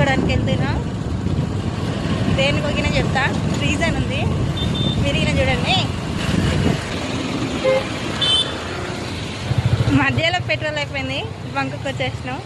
తీసుకోవడానికి వెళ్తున్నా. దేనికి పోగినా చెప్తా. రీజన్ ఉంది. మీరు ఈయన చూడండి. మధ్యలో పెట్రోల్ అయిపోయింది. బంకుకు వచ్చేసినాం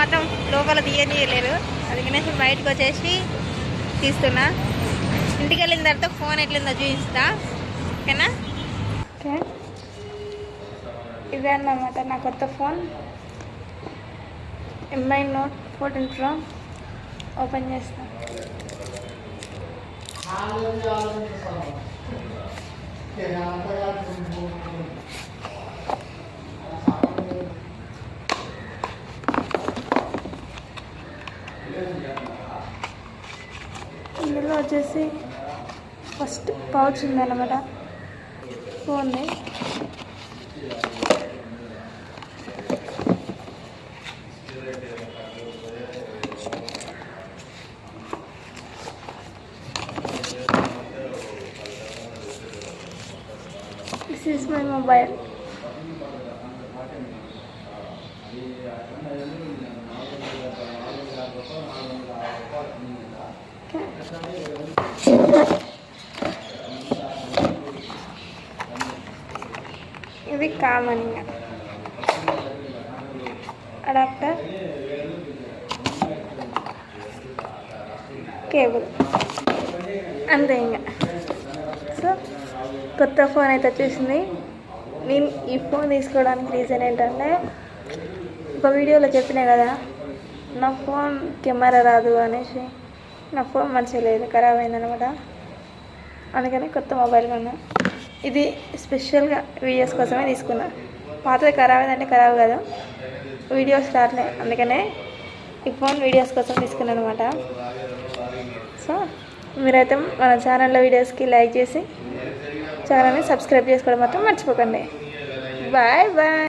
మొత్తం లోపల తీయనీయలేరు అది గణేష్ బయటకు వచ్చేసి తీస్తున్నా. ఇంటికి వెళ్ళిన తర్వాత ఫోన్ ఎట్లుందో చూపిస్తా. ఓకేనా? ఓకే. ఇదే అన్నమాట నా కొత్త phone. Mi Note fourteen Pro open చేస్తా. ఇందులో వచ్చేసి ఫస్ట్ పౌచ్ ఉందన్నమాట. ఫోన్ది దిస్ ఈస్ మై మొబైల్ ఇది కామన్ ఇంకా అడాప్టర్. కేబుల్. అంతే ఇంకా. సో కొత్త ఫోన్ అయితే వచ్చేసింది. నేను ఈ ఫోన్ తీసుకోవడానికి రీజన్ ఏంటంటే ఒక వీడియోలో చెప్పినా కదా నా ఫోన్ కెమెరా రాదు అనేసి. నా ఫోన్ మంచిగా లేదు ఖరాబ్ అయిందనమాట అందుకని కొత్త మొబైల్ కొన్నా. ఇది స్పెషల్గా వీడియోస్ కోసమే తీసుకున్నా. పాతది ఖరాబ్ అయిందంటే ఖరాబ్ కాదు. వీడియోస్ రావట్లే అందుకనే ఈ ఫోన్ వీడియోస్ కోసం తీసుకున్నాను అనమాట సో మీరైతే మన ఛానల్లో వీడియోస్కి లైక్ చేసి ఛానల్ని సబ్స్క్రైబ్ చేసుకోవడం మాత్రం మర్చిపోకండి. Bye bye.